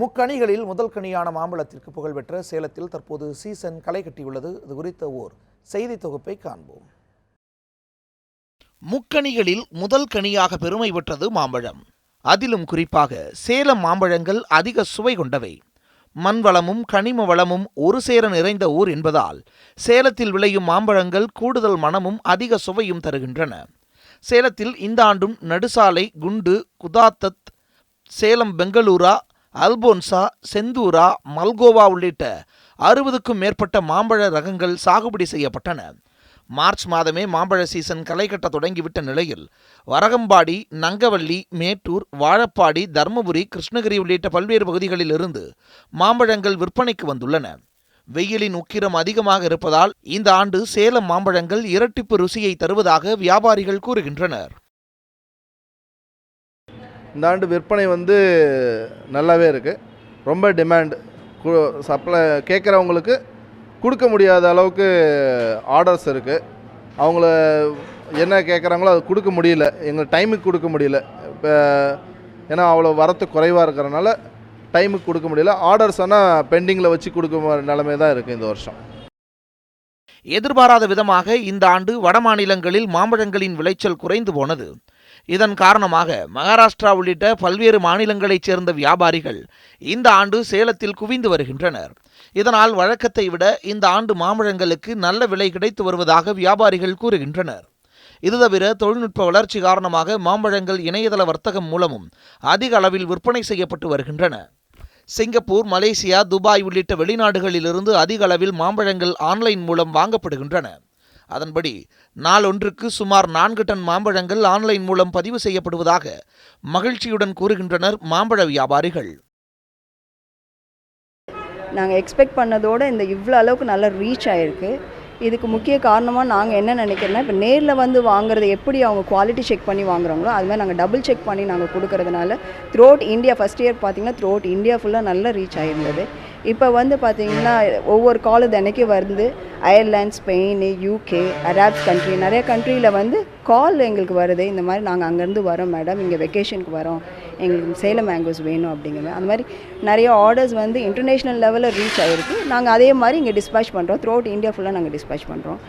முக்கணிகளில் முதல் கனியான மாம்பழத்திற்கு புகழ்பெற்ற சேலத்தில் தற்போது சீசன் களை கட்டியுள்ளது. இது குறித்த ஓர் செய்தி தொகுப்பை காண்போம். முக்கணிகளில் முதல் கனியாக பெருமை பெற்றது மாம்பழம். அதிலும் குறிப்பாக சேலம் மாம்பழங்கள் அதிக சுவை கொண்டவை. மண் வளமும் கனிம வளமும் ஒரு சேர நிறைந்த ஊர் என்பதால் சேலத்தில் விளையும் மாம்பழங்கள் கூடுதல் மணமும் அதிக சுவையும் தருகின்றன. சேலத்தில் இந்த ஆண்டும் நடுசாலை குண்டு குதாத்தத் சேலம் பெங்களூரா அல்போன்சா செந்தூரா மல்கோவா உள்ளிட்ட அறுபதுக்கும் மேற்பட்ட மாம்பழ ரகங்கள் சாகுபடி செய்யப்பட்டன. மார்ச் மாதமே மாம்பழ சீசன் களை கட்ட தொடங்கிவிட்ட நிலையில் வரகம்பாடி நங்கவள்ளி மேட்டூர் வாழப்பாடி தர்மபுரி கிருஷ்ணகிரி உள்ளிட்ட பல்வேறு பகுதிகளில் இருந்து மாம்பழங்கள் விற்பனைக்கு வந்துள்ளன. வெயிலின் உக்கிரம் அதிகமாக இருப்பதால் இந்த ஆண்டு சேலம் மாம்பழங்கள் இரட்டிப்பு ருசியை தருவதாக வியாபாரிகள் கூறுகின்றனர். இந்த ஆண்டு விற்பனை வந்து நல்லாவே இருக்குது ரொம்ப டிமாண்ட் சப்ளை கேட்குறவங்களுக்கு கொடுக்க முடியாத அளவுக்கு ஆர்டர்ஸ் இருக்குது அவங்கள என்ன கேட்குறாங்களோ அது கொடுக்க முடியல. எங்கள் டைமுக்கு கொடுக்க முடியல. இப்போ ஏன்னா அவ்வளோ வரத்து குறைவாக இருக்கிறனால டைமுக்கு கொடுக்க முடியல. ஆர்டர்ஸ் ஆனால் பெண்டிங்கில் வச்சு கொடுக்க நிலைமை தான் இருக்குது இந்த வருஷம். எதிர்பாராத விதமாக இந்த ஆண்டு வடமாநிலங்களில் மாம்பழங்களின் விளைச்சல் குறைந்து போனது. இதன் காரணமாக மகாராஷ்டிரா உள்ளிட்ட பல்வேறு மாநிலங்களைச் சேர்ந்த வியாபாரிகள் இந்த ஆண்டு சேலத்தில் குவிந்து வருகின்றனர். இதனால் வழக்கத்தை விட இந்த ஆண்டு மாம்பழங்களுக்கு நல்ல விலை கிடைத்து வருவதாக வியாபாரிகள் கூறுகின்றனர். இது தவிர தொழில்நுட்ப வளர்ச்சி காரணமாக மாம்பழங்கள் இணையதள வர்த்தகம் மூலமும் அதிக அளவில் விற்பனை செய்யப்பட்டு வருகின்றன. சிங்கப்பூர் மலேசியா துபாய் உள்ளிட்ட வெளிநாடுகளிலிருந்து அதிக அளவில் மாம்பழங்கள் ஆன்லைன் மூலம் வாங்கப்படுகின்றன. அதன்படி நாளொன்றுக்கு சுமார் நான்கு டன் மாம்பழங்கள் ஆன்லைன் மூலம் பதிவு செய்யப்படுவதாக மகிழ்ச்சியுடன் கூறுகின்றனர் மாம்பழ வியாபாரிகள். நாங்கள் எக்ஸ்பெக்ட் பண்ணதோடு இந்த இவ்வளோ அளவுக்கு நல்ல ரீச் ஆகிருக்கு இதுக்கு முக்கிய காரணமாக நாங்கள் என்ன நினைக்கிறோன்னா இப்போ நேரில் வந்து வாங்குறது எப்படி அவங்க குவாலிட்டி செக் பண்ணி வாங்குறாங்களோ அது மாதிரி நாங்கள் டபுள் செக் பண்ணி நாங்கள் கொடுக்கறதுனால த்ரூ இந்தியா ஃபஸ்ட் இயர் பார்த்தீங்கன்னா த்ரூ இந்தியா ஃபுல்லாக நல்லா ரீச் ஆகிருந்தது இப்போ வந்து பார்த்தீங்கன்னா ஒவ்வொரு காலு தினைக்கு வந்து Ireland Spain UK Arabs country நிறைய கண்ட்ரியில் வந்து கால் எங்களுக்கு வருது. இந்த மாதிரி நாங்கள் அங்கேருந்து வரோம் மேடம் இங்கே வெக்கேஷனுக்கு வரோம். எங்களுக்கு சேலம் மேங்கோஸ் வேணும் அப்படிங்கிற அந்த மாதிரி நிறைய ஆர்டர்ஸ் வந்து இன்டர்நேஷ்னல் லெவலில் ரீச் ஆகிருக்கு நாங்கள் அதே மாதிரி இங்கே டிஸ்பேச் பண்ணுறோம் த்ரூ இந்தியா ஃபுல்லாக நாங்கள் டிஸ்பேச் பண்ணுறோம்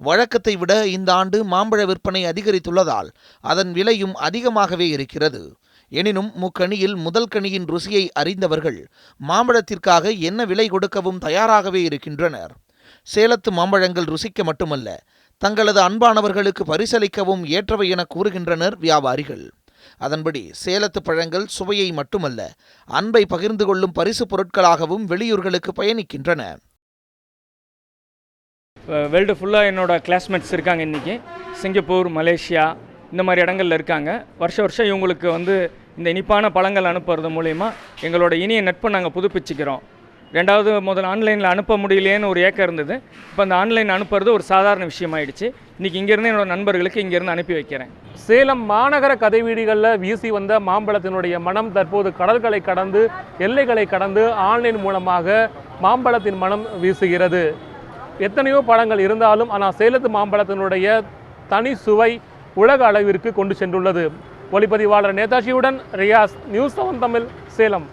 வழக்கத்தை விட இந்த ஆண்டு மாம்பழ விற்பனை அதிகரித்துள்ளதால் அதன் விலையும் அதிகமாகவே இருக்கிறது. எனினும் முக்கணியில் முதல் கனியின் ருசியை அறிந்தவர்கள் மாம்பழத்திற்காக என்ன விலை கொடுக்கவும் தயாராகவே இருக்கின்றனர். சேலத்து மாம்பழங்கள் ருசிக்க மட்டுமல்ல தங்களது அன்பானவர்களுக்கு பரிசளிக்கவும் ஏற்றவை என கூறுகின்றனர் வியாபாரிகள். அதன்படி சேலத்து பழங்கள் சுவையை மட்டுமல்ல அன்பை பகிர்ந்து கொள்ளும் பரிசு பொருட்களாகவும் வெளியூர்களுக்கு பயணிக்கின்றன. வேர்ல்டு ஃபுல்லாக என்னோடய கிளாஸ்மேட்ஸ் இருக்காங்க இன்றைக்கி சிங்கப்பூர் மலேசியா இந்த மாதிரி இடங்கள்ல இருக்காங்க. வருஷ வருஷம் இவங்களுக்கு வந்து இந்த இனிப்பான பழங்கள் அனுப்புறது மூலயமா எங்களோட இனிய நட்பை நாங்கள் புதுப்பிச்சுக்கிறோம். ரெண்டாவது முதல்ல ஆன்லைனில் அனுப்ப முடியலேன்னு ஒரு ஏக்கம் இருந்தது. இப்போ அந்த ஆன்லைன் அனுப்புறது ஒரு சாதாரண விஷயமாயிடுச்சு. இன்றைக்கி இங்கேருந்து என்னோட நண்பர்களுக்கு இங்கேருந்து அனுப்பி வைக்கிறேன். சேலம் மாநகர கதை வீடுகளில் வீசி வந்த மாம்பழத்தினுடைய மனம் தற்போது கடல்களை கடந்து எல்லைகளை கடந்து ஆன்லைன் மூலமாக மாம்பழத்தின் மனம் வீசுகிறது. எத்தனையோ பழங்கள் இருந்தாலும் ஆனால் சேலத்து மாம்பழத்தினுடைய தனி சுவை உலக அளவிற்கு கொண்டு சென்றுள்ளது. ஒளிப்பதிவாளர் நேதாஜியுடன் ரியாஸ் நியூஸ் செவன் தமிழ் சேலம்